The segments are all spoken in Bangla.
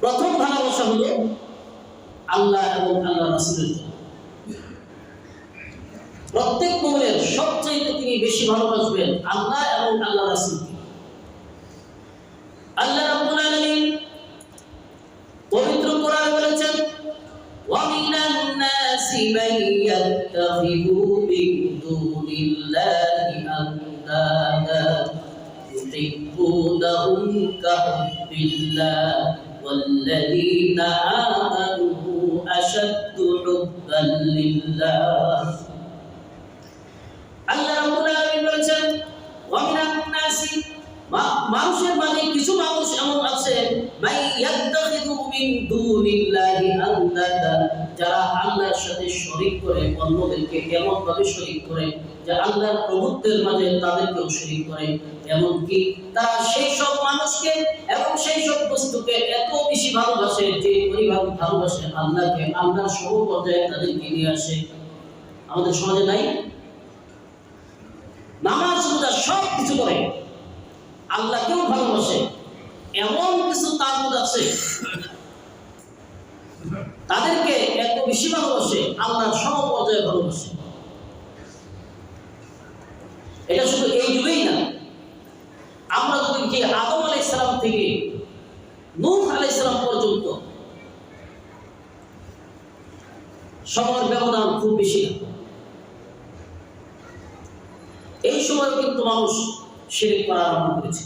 প্রথম ভালোবাসা হলো আল্লাহ এবং আল্লাহ রাসুলের প্রত্যেক মোমেনের সবচেয়ে তিনি বেশি ভালোবাসবেন আল্লাহ এবং আল্লাহ রাসুল আল্লাহ রাব্বুল আলামিন পবিত্র কোরআন বলেছেন মানুষের মিনান والذين آمنوا أشد حبا لله الله رب العالمين ومن الناس মানুষের মাঝে কিছু মানুষ এমন আছে মিন যারা আল্লাহর সাথে করে, অন্যদেরকে এমন ভাবে করে, যে আল্লাহর প্রভুত্বের মাঝে তাদেরকেও করে। এমনকি তারা সেই সব মানুষকে এবং সেই সব বস্তুকে এত বেশি ভালোবাসে, যে পরিবার ভালোবাসে আল্লাহকে, আল্লাহর সমপর্যায়ে তাদেরকে নিয়ে আসে। আমাদের সমাজে নাই? নামাজ, রোজা সব কিছু করে। আল্লাহকেও ভালোবাসে। এমন কিছু মধ্যে আছে, তাদেরকে এত বেশি ভালোবাসে, আল্লাহর সমপর্যায়ে ভালোবাসে। এটা শুধু এই যুগেই না। আমরা যদি কি আদম আলাই ইসলাম থেকে নূহ আলাই ইসলাম পর্যন্ত সময়ের ব্যবধান খুব বেশি এই সময় কিন্তু মানুষ শিরিক করা আরম্ভ করেছে।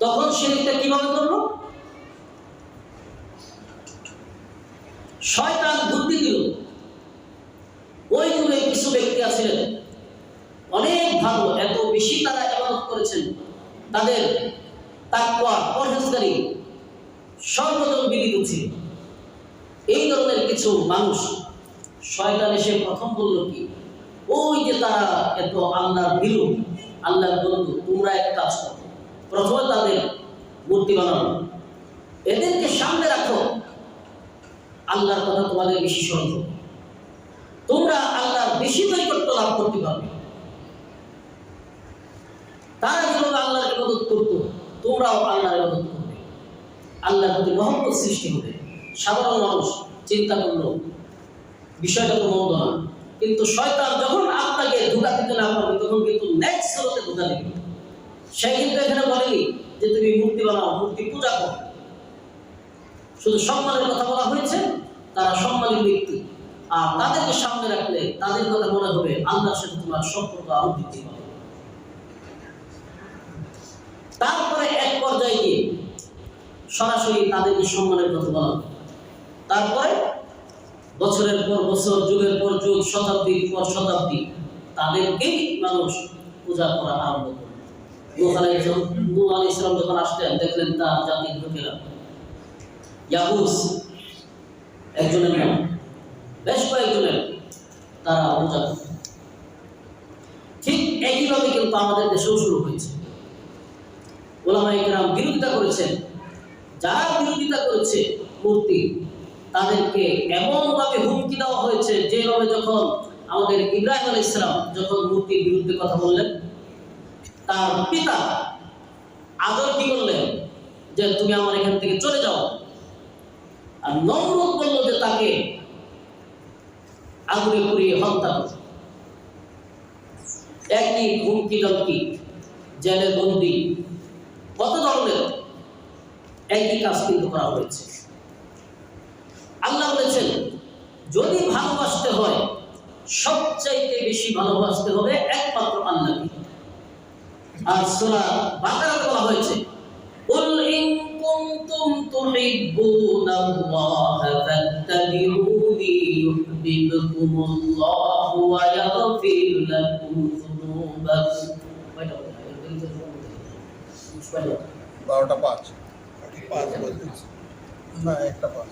তখন শিরিকটা কীভাবে করল? শয়তান বুদ্ধি দিল। ওই যুগে কিছু ব্যক্তি আছিলেন। অনেক ভালো, এত বেশি তারা ইবাদত করেছেন। তাদের তাকওয়া, পরহেজগারি সর্বজন বিদিত ছিল এই ধরনের কিছু মানুষ শয়তান এসে প্রথম বলল কি? ওই যে তারা এত আল্লাহর বিলু আল্লাহর বন্ধু, তোমরা এক কাজ করো। প্রথমে তাদের মূর্তি বানানো এদেরকে সামনে রাখো। আল্লাহর কথা তোমাদের বেশি স্মরণ তোমরা আল্লাহর বেশি নৈকট্য লাভ করতে পারবে। তারা যেভাবে আল্লাহর ইবাদত করতো, তোমরাও আল্লাহর ইবাদত করবে। আল্লাহর প্রতি মহব্বত সৃষ্টি হবে। সাধারণ মানুষ চিন্তা করল, বিষয়টা তো মন্দ না। কিন্তু শয়তান যখন আপনাকে ধোকা দিতে না পারবে তখন কিন্তু নেক্সট স্রোতে ধোকা দিবে। সে কিন্তু এখানে বলেনি যে তুমি মূর্তি বানাও, মূর্তি পূজা করো। শুধু সম্মানের কথা বলা হয়েছে, তারা সম্মানিত ব্যক্তি। আর তাদেরকে সামনে রাখলে তাদের কথা মনে হবে, আল্লাহর সাথে তোমার সম্পর্ক আরও বৃদ্ধি পাবে। তারপরে এক পর্যায়ে সরাসরি তাদেরকে সম্মানের কথা বলা হবে। তারপরে বছরের পর বছর, যুগের পর যুগ, শতাব্দীর পর শতাব্দী তাদেরকেই মানুষ পূজা করা আরম্ভ করে নূহ আলাইহিস সালাম নূহ আলাইহিস সালাম যখন আসলেন, দেখলেন একজনের বেশ কয়েকজনের তারা পূজা। ঠিক কিন্তু আমাদের দেশেও শুরু হয়েছে। বিরোধিতা করেছেন। যারা বিরোধিতা করেছে, মূর্তি তাদেরকে এমনভাবে হুমকি দেওয়া হয়েছে যেভাবে যখন আমাদের ইব্রাহিম আলাইহিস সালাম যখন মূর্তির বিরুদ্ধে কথা বললেন, তার পিতা আদর কি করলেন? যে তুমি আমার এখান থেকে চলে যাও। আর নমরুদ বলল যে তাকে আগুনে পুড়িয়ে হত্যা করো। একই হুমকি ধমকি জেলে বন্দি কত ধরনের একই কাজ কিন্তু করা হয়েছে। আল্লাহ বলেছেন যদি ভালোবাসতে হয় সবচাইতে বেশি ভালোবাসতে হবে একমাত্র আল্লাহকে আর সূরা বাকারাতে বলা হয়েছে قل إن كنتم تحبون الله فاتبعوني يحببكم الله ويغفر لكم ذنوبكم বারোটা পাঁচ পাঁচ না একটা পাঁচ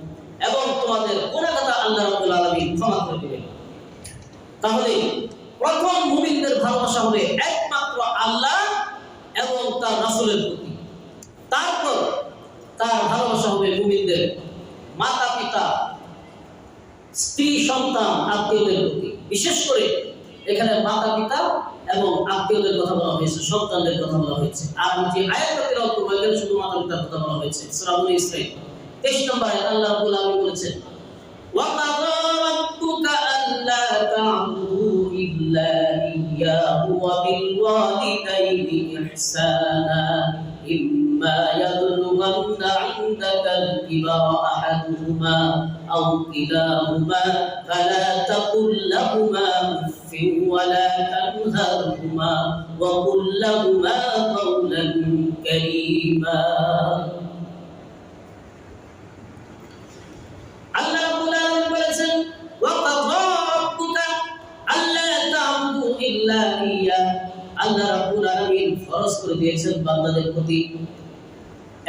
এবং তোমাদের গুনাহগাতা আল্লাহ রাব্বুল আলামিন ক্ষমা করে দিবেন। তাহলে প্রথম মুমিনদের ভালোবাসা হবে একমাত্র আল্লাহ এবং তার রাসূলের প্রতি। তারপর তার ভালোবাসা হবে মুমিনদের মাতা পিতা স্ত্রী, সন্তান, আত্মীয়দের প্রতি। বিশেষ করে এখানে মাতা পিতা এবং আত্মীয়দের কথা বলা হয়েছে, সন্তানদের কথা বলা হয়েছে। আর যে করব, এখানে শুধু মাতা পিতার কথা বলা হয়েছে। সূরা বনী ইসরাঈল 23 নম্বর আয়াত আল্লাহ রাব্বুল আলামিন বলেছেন وَقَضَى رَبُّكَ أَلَّا تَعْبُدُوا إِلَّا إِيَّاهُ وَبِالْوَالِدَيْنِ إِحْسَانًا إِمَّا يَبْلُغَنَّ عِندَكَ الْكِبَرَ أَحَدُهُمَا أَوْ كِلَاهُمَا فَلَا تَقُل لَّهُمَا أُفٍّ وَلَا تَنْهَرْهُمَا وَقُل لَّهُمَا قَوْلًا كَرِيمًا ফরজ করে দিয়েছেন বান্দাদের প্রতি।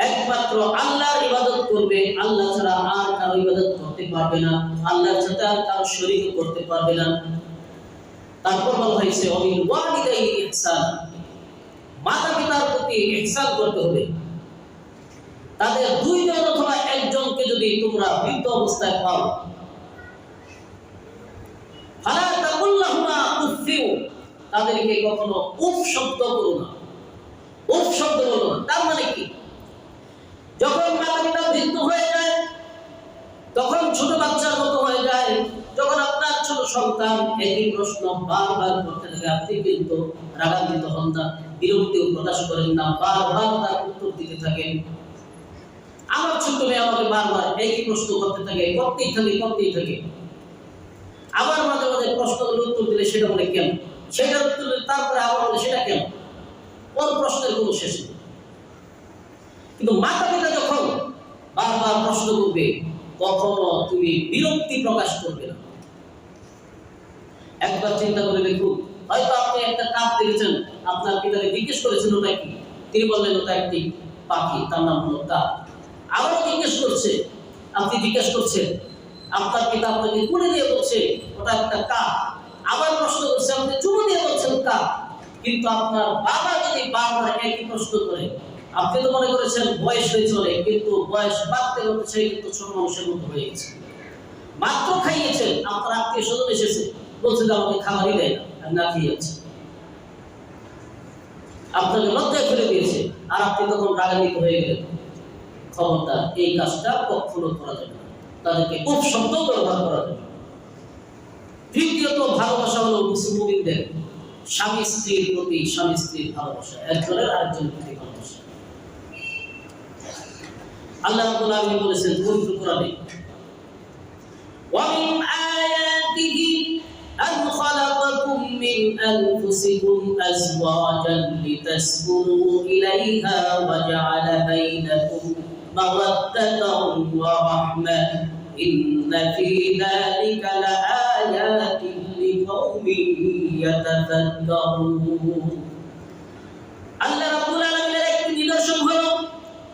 একমাত্র আল্লাহর ইবাদত করবে, আল্লাহ ছাড়া আর কারও ইবাদত করতে পারবে না। আল্লাহর সাথে আর কারও শরীক করতে পারবে না। তারপর বলা হয়েছে অমিল ওয়ালিদাইহি ইহসান। মাতা পিতার প্রতি ইহসান করতে হবে। তাদের দুইজন অথবা একজনকে যদি তোমরা বৃদ্ধ অবস্থায় পাও তাদেরকে কখনো উফ শব্দ করো না। উফ শব্দ বলো না। তার মানে কি? যখন মাতা পিতা বৃদ্ধ হয়ে যায়, তখন ছোট বাচ্চার মতো হয়ে যায়, যখন আপনার ছোট সন্তান একই প্রশ্ন বারবার করতে থাকে, আপনি কিন্তু রাগান্বিত হন না, বিরক্তিও প্রকাশ করেন না, বারবার তার উত্তর দিতে থাকেন। আমার ছোট মেয়ে আমাকে বারবার একই প্রশ্ন করতে থাকে, করতেই থাকে করতেই থাকে। আবার মাঝে মাঝে প্রশ্নগুলোর উত্তর দিলে সেটা বলে কেন? সেটার উত্তর দিলে তারপরে আবার বলে সেটা কেন? ওর প্রশ্নের কোনো শেষ নেই। কিন্তু মাতা পিতা যখন বারবার প্রশ্ন করবে, কখনো তুমি বিরক্তি প্রকাশ করবে না। একবার চিন্তা করে দেখুন, হয়তো আপনি একটা কাক দেখেছেন, আপনার পিতাকে জিজ্ঞেস করেছেন ওটা কি? তিনি বললেন, ওটা একটি পাখি, তার নাম হলো কাক। আবারও জিজ্ঞেস করছে, আপনি জিজ্ঞেস করছেন আপনার পিতা আপনাকে কোলে দিয়ে বলছে, ওটা একটা কাপ আবার প্রশ্ন করছে আপনি চুমু দিয়ে বলছেন কাক। কিন্তু আপনার বাবা যদি বারবার একই প্রশ্ন করে, আপনি তো মনে করেছেন বয়স হয়ে চলে, কিন্তু বয়স বাড়তে সে কিন্তু ছোট মানুষের মতো হয়ে গেছে। মাত্র খাইয়েছেন আপনার আত্মীয় স্বজন এসেছে, বলছে যে আমাকে খাবারই দেয় না না খেয়ে যাচ্ছি আপনাকে লজ্জায় ফেলে দিয়েছে, আর আপনি তখন রাগান্বিত হয়ে গেলেন। খবরদার, এই কাজটা কখনো করা যাবে তাদেরকে খুব শব্দ ব্যবহার করা যাবে না। তৃতীয়ত ভালোবাসা হলো মুসলিমদের স্বামী স্ত্রীর প্রতি স্বামী স্ত্রীর ভালোবাসা একজনের আরেকজনের প্রতি ভালোবাসা আল্লাহ রাব্বুল আলামিন বলেছেন পবিত্র কোরআনে ومن آياته أن خلقكم من أنفسكم أزواجا لتسكنوا إليها وجعل بينكم مودة ورحمة إن في ذلك لآيات لقوم يتفكرون আল্লাহ রাব্বুল আলামিনের একটি নিদর্শন হলো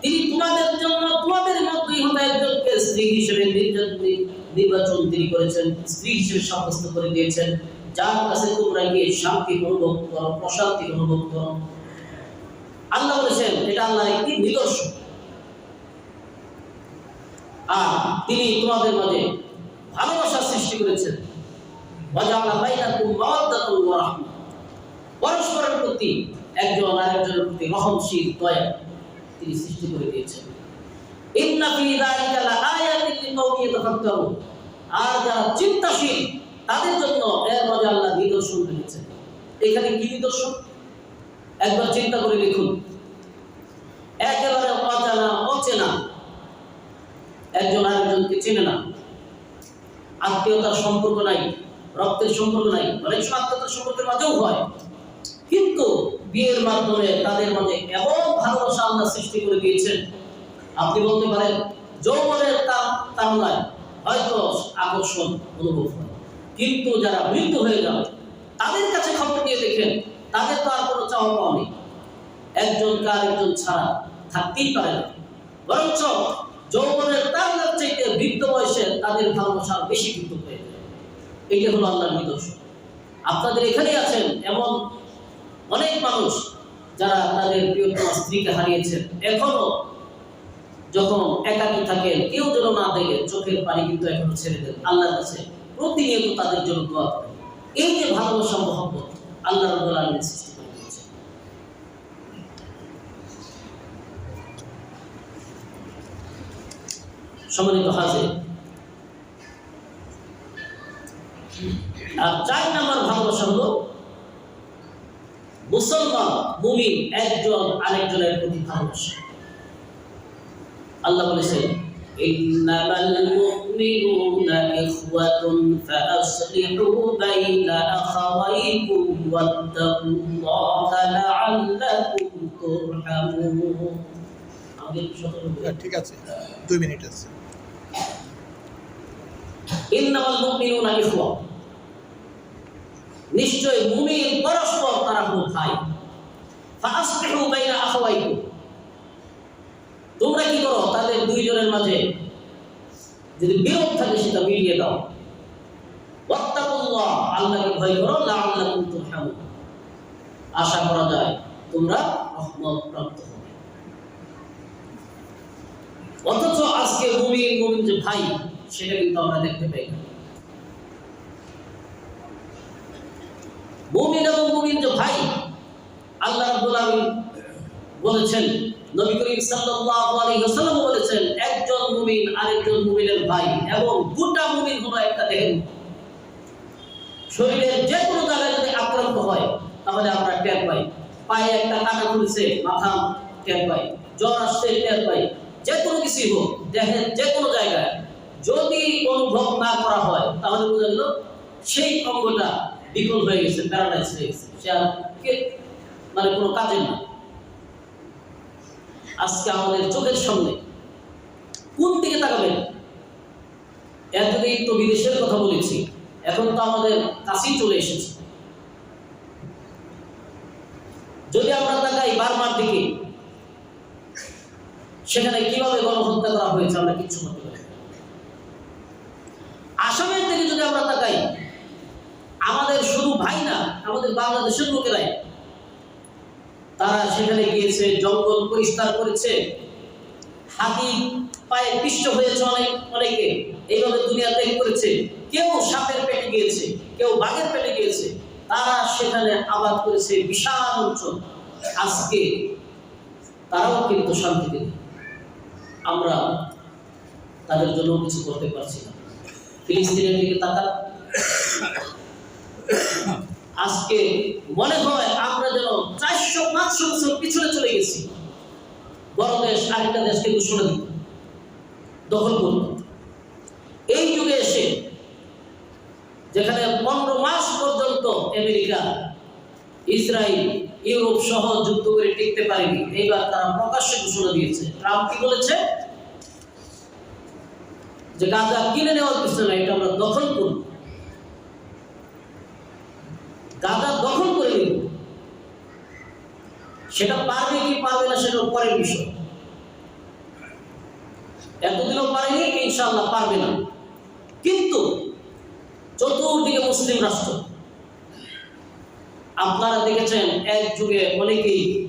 তিনি তোমাদের জন্য তোমাদের মধ্যেই হতে একজনকে স্ত্রী হিসেবে নির্যাতন- নির্বাচন তিনি করেছেন স্ত্রী হিসেবে সাব্যস্ত করে দিয়েছেন যার কাছে তোমরা গিয়ে শান্তি অনুভব করো প্রশান্তি অনুভব করো আল্লাহ বলেছেন এটা আল্লাহর একটি নিদর্শন আর তিনি তোমাদের মাঝে ভালোবাসা সৃষ্টি করেছেন। পরস্পরের প্রতি একজন আরেকজনের প্রতি দয়া তিনি সৃষ্টি করে দিয়েছেন। আর চিন্তাশীল, তাদের জন্য কি একবার চিন্তা করে লিখুন। একেবারে একজন আরেকজনকে চেনে না। আত্মীয়তার সম্পর্ক নাই, রক্তের সম্পর্ক নাই অনেক সময় আত্মীয়তার সম্পর্কের মাঝেও হয়। কিন্তু বিয়ের মাধ্যমে তাদের মধ্যে এমন ভালোবাসা আল্লাহ সৃষ্টি করে দিয়েছেন। আপনি বলতে পারেন, যৌবনের তামলায় হয়তো আকর্ষণ অনুভব কিন্তু যারা মৃত্যু হয়ে যাবে, তাদের কাছে খবর নিয়ে দেখেন, তাদের তো আর কোনো চাওয়া পাওয়া নেই। একজন কার একজন ছাড়া থাকতেই পারে না। বরঞ্চ যৌবনের তার চাইতে বৃদ্ধ বয়সে তাদের ভালোবাসা বেশি বৃদ্ধ হয়ে যায়। এইটা হলো আল্লাহর নিদর্শন। আপনাদের এখানেই আছেন এমন অনেক মানুষ যারা তাদের প্রিয়তমা স্ত্রীকে হারিয়েছেন। এখনও যখন একাকী থাকেন, কেউ যেন না দেখে চোখের পানি কিন্তু এখনও ছেড়ে দেন। আল্লাহর কাছে প্রতিনিয়ত তাদের জন্য এই যে ভালোবাসা, মহব্বত, আল্লাহ রব্বুল আলামিন সৃষ্টি সম্মানিত হাজির। আর চার নাম্বার ভালোবাসা হলো মুসলমান মুমিন একজন আরেকজনের প্রতি ভালোবাসা। আল্লাহ বলেছেন ইখওয়াতুন ফাআসলিহু বাইনা আখাওয়াইকুম ওয়াত্তাকুল্লাহা লাআল্লাকুম তুরহামুন. আমাদের সতর্ক হ্যাঁ, ঠিক আছে দুই মিনিট আছে। ইন্নামাল ভয় করো আশা করা যায় তোমরা অথচ আজকে মুমিন মুমিন যে ভাই সেটা কিন্তু আমরা দেখতে পাই। মুমিন এবং মুমিন যে ভাই, আল্লাহ রাব্বুল আলামিন বলেছেন, নবী করিম সাল্লাল্লাহু আলাইহি ওয়াসাল্লাম বলেছেন, একজন মুমিন আরেকজন মুমিনের ভাই এবং গোটা মুমিন হলো একটা দেহের শরীরের যে কোনো জায়গায় যদি আক্রান্ত হয়, তাহলে আমরা টের পাই। পায়ে একটা কাটা খুলছে, মাথা টের পাই। জ্বর আসছে, টের পাই। যে কোনো কিছুই হোক, দেহের যে কোনো জায়গায় যদি অনুভব না করা হয়, তাহলে বোঝা গেল সেই অঙ্গটা বিকল হয়ে গেছে প্যারালাইজ হয়ে গেছে। সে আর মানে কোনো কাজের না। আজকে আমাদের চোখের সামনে কোন দিকে তাকাবেন? এতদিন তো বিদেশের কথা বলেছি, এখন তো আমাদের কাছেই চলে এসেছে। যদি আমরা তাকাই বার্মার দিকে, সেখানে কীভাবে গণহত্যা করা হয়েছে আমরা কিচ্ছু না। আসামের দিকে যদি আমরা তাকাই, আমাদের শুধু ভাই না, আমাদের বাংলাদেশের লোকেরাই, তারা সেখানে গিয়েছে, জঙ্গল পরিষ্কার করেছে, হাতি পায়ে পিষ্ট হয়েছে অনেক, অনেকে, এইভাবে দুনিয়া ত্যাগ করেছে, কেউ সাপের পেটে গিয়েছে, কেউ বাঘের পেটে গিয়েছে, তারা সেখানে আবাদ করেছে বিশাল অঞ্চল আজকে তারাও কিন্তু শান্তিতে। আমরা তাদের জন্য কিছু করতে পারছি না ফিলিস্তিনের দিকে তাকান। আজকে মনে হয় আমরা যেন চারশো, পাঁচশো বছর পিছনে চলে গেছি। বড় দেশ, আরেকটা দেশকে ঘোষণা দিত। দখল করত। এই যুগে এসে যেখানে পনেরো মাস পর্যন্ত আমেরিকা, ইসরায়েল, ইউরোপ সহ যুদ্ধ করে টিকতে পারেনি, এইবার তারা প্রকাশ্যে ঘোষণা দিয়েছে। ট্রাম্প কি বলেছে? যে গাঁজা কিনে নেওয়ার কিছু না এটা আমরা দখল করব। গাঁজা দখল করে নিব। সেটা পারবে কি পারবে না সেটা পরের বিষয়। এতদিনও পারেনি, ইনশাআল্লাহ পারবে না। কিন্তু চতুর্দিকে মুসলিম রাষ্ট্র। আপনারা দেখেছেন, এক যুগে অনেকেই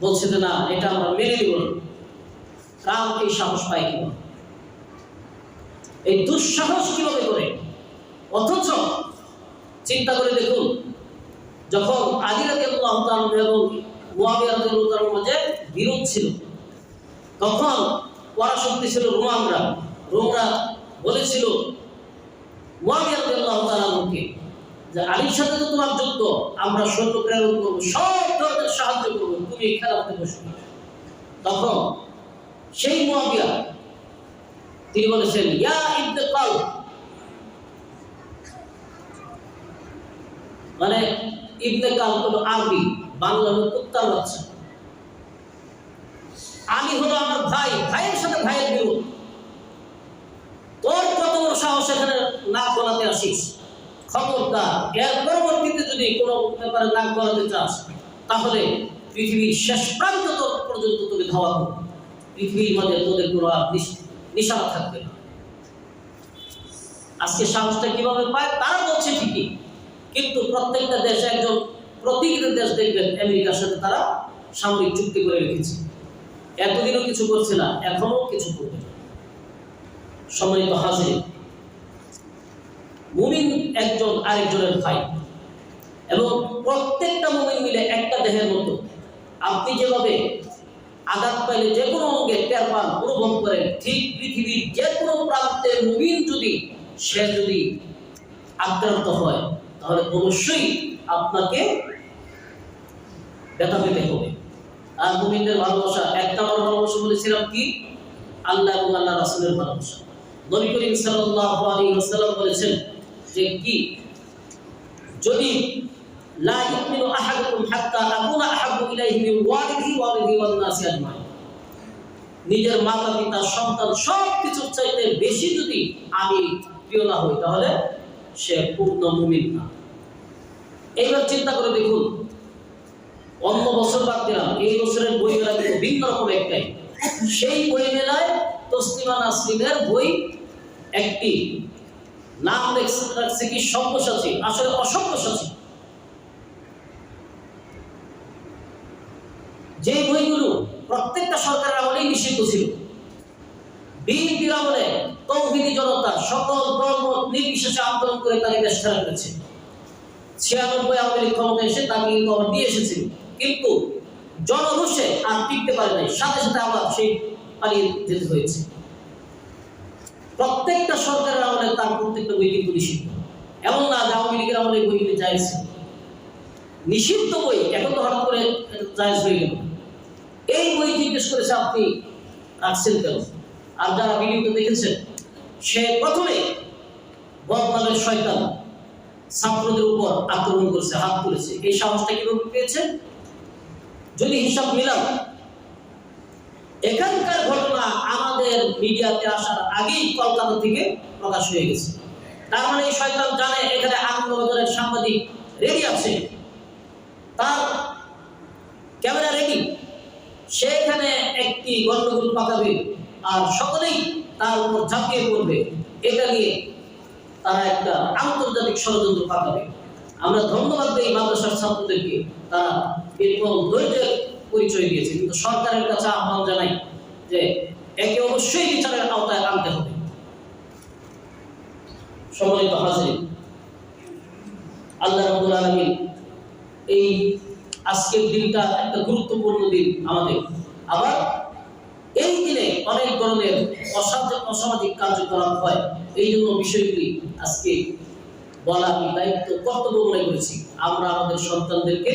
বলছে যে না, এটা আমরা মেনে নিব না। এই সাহস পায় কীভাবে? এই দুঃসাহস কীভাবে করে? অথচ চিন্তা করে দেখুন, যখন তাআলা এবং তাআলার মাঝে বিরোধ ছিল, তখন পরাশক্তি ছিল রোমানরা। রোমরা বলেছিল তাআলাকে যে আলীর সাথে তো তোমার যুদ্ধ, আমরা সৈন্য প্রেরণ করব সব ধরনের সাহায্য করব, তুমি খেলাতে বসো। তখন সেই মুয়াবিয়া তিনি বলেছেন মানে ইবনে কাল হলো আরবি, বাংলা হলো কুত্তার বাচ্চা। আমি হলো আমার ভাই, ভাইয়ের সাথে ভাইয়ের বিরোধ। তোর কত বড় সাহস এখানে নাক গলাতে আসিস? খবরদার, এর পরবর্তীতে যদি কোনো ব্যাপারে নাক গলাতে চাস, তাহলে পৃথিবীর শেষ প্রান্ত পর্যন্ত তোকে ধাওয়া করবে পৃথিবীর মধ্যে তোদের কোনো আর নিশ- নিশানা থাকবে আজকে সাহসটা কীভাবে পায়, তারা বলছে ঠিকই। কিন্তু প্রত্যেকটা দেশ একজন দেশ দেখবেন, আমেরিকার সাথে তারা সামরিক চুক্তি করে রেখেছে। এতদিনও কিছু করছে না এখনও কিছু করবে সম্মানিত হাজির মুমিন একজন আরেকজনের ভাই। এবং প্রত্যেকটা মুমিন মিলে একটা দেহের মতো। আপনি যেভাবে আঘাত পাইলে যে কোনো অঙ্গে টের পান, অনুভব করেন ঠিক পৃথিবীর যে কোনো প্রান্তে মুমিন যদি, সে যদি আক্রান্ত হয়, তাহলে অবশ্যই আপনাকে ব্যথা পেতে হবে। আর মুমিনদের ভালোবাসা এক নম্বর ভালোবাসা বলেছিলাম কি? আল্লাহ এবং আল্লাহ রাসুলের ভালোবাসা। নবী করিম আলাইহি ওয়াসাল্লাম বলেছেন যে কি? যদি লা ইউমিনু আহাদুকুম হাত্তা আকুনা আহাব্বু ইলাইহি মিন ওয়ালিদিহি ওয়া ওয়ালিদিহি ওয়ান নাসি নিজের মাতা, পিতা, সন্তান সব কিছুর চাইতে বেশি যদি আমি প্রিয় না হই, তাহলে সে পূর্ণ মুমিন না। এইবার চিন্তা করে দেখুন, অন্য বছর বাদ দিলাম, এই বছরের বই মেলা কিন্তু ভিন্ন রকম একটাই। সেই বই মেলায় তসলিমা নাসরিনের বই একটি। নাম রাখছে কি সব্যসাচী? আসলে অসব্যসাচী। যে বইগুলো প্রত্যেকটা সরকারের আমলেই নিষিদ্ধ ছিল, বিএনপির আমলে তৌহিদি জনতা সকল ধর্ম নির্বিশেষে আন্দোলন করে তাকে দেশ ছাড়া করেছে ছিয়ানব্বই আওয়ামী লীগ ক্ষমতায় এসে তাকে আবার দিয়ে এসেছিল কিন্তু জনরোষে আর টিকতে পারে নাই, সাথে সাথে আবার সেই পালিয়ে যেতে হয়েছে। প্রত্যেকটা সরকারের আমলে তার প্রত্যেকটা বই কিন্তু নিষিদ্ধ। এমন না যে আওয়ামী লীগের আমলে বইগুলি জায়জ নিষিদ্ধ বই এখন তো হঠাৎ করে জায়জ হয়ে গেল। এই বই জিজ্ঞেস করেছে আপনি রাখছেন কেন? আর যারা ভিডিওতে দেখেছেন, সে প্রথমে বদনামের শয়তান ছাত্রদের উপর আক্রমণ করেছে, হাত তুলেছে। এই সাহসটা কীভাবে পেয়েছে? যদি হিসাব মিলাম এখানকার ঘটনা আমাদের মিডিয়াতে আসার আগেই কলকাতা থেকে প্রকাশ হয়ে গেছে। তার মানে এই শয়তান জানে, এখানে আনন্দবাজারের সাংবাদিক রেডি আছে। তার ক্যামেরা রেডি সে এখানে একটি গন্ডগোল পাকাবে আর সকলেই তার উপর ঝাঁপিয়ে পড়বে। এটা নিয়ে তারা একটা আন্তর্জাতিক ষড়যন্ত্র পাকাবে। আমরা ধন্যবাদ দিই মাদ্রাসার ছাত্রদেরকে। তারা এরকম ধৈর্যের পরিচয় দিয়েছে। কিন্তু সরকারের কাছে আহ্বান জানাই যে একে অবশ্যই বিচারের আওতায় আনতে হবে। সম্মানিত হাজির আল্লাহ রাব্বুল আলামিন এই আজকের দিনটা একটা গুরুত্বপূর্ণ দিন আমাদের। আবার এই দিনে অনেক ধরনের অসামাজিক কার্যকলাপ হয়। এই জন্য বিষয়গুলি আজকে বলা দায়িত্ব, কর্তব্য মনে করেছি। আমরা আমাদের সন্তানদেরকে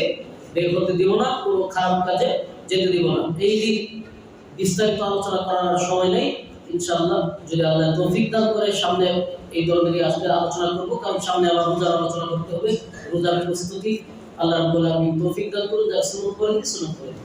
বের হতে দিব না, কোনো খারাপ কাজে যেতে দিব না। এই দিন বিস্তারিত আলোচনা করার সময় নেই। ইনশাআল্লাহ, যদি আল্লাহ তৌফিক দান করে, সামনে এই ধরনের আজকে আলোচনা করব। কারণ সামনে আবার রোজার আলোচনা করতে হবে। রোজার প্রস্তুতি আল্লাহ রাব্বুল আলামিন তৌফিক দান করুন যা সুন্নত করেন সুন্নত করেন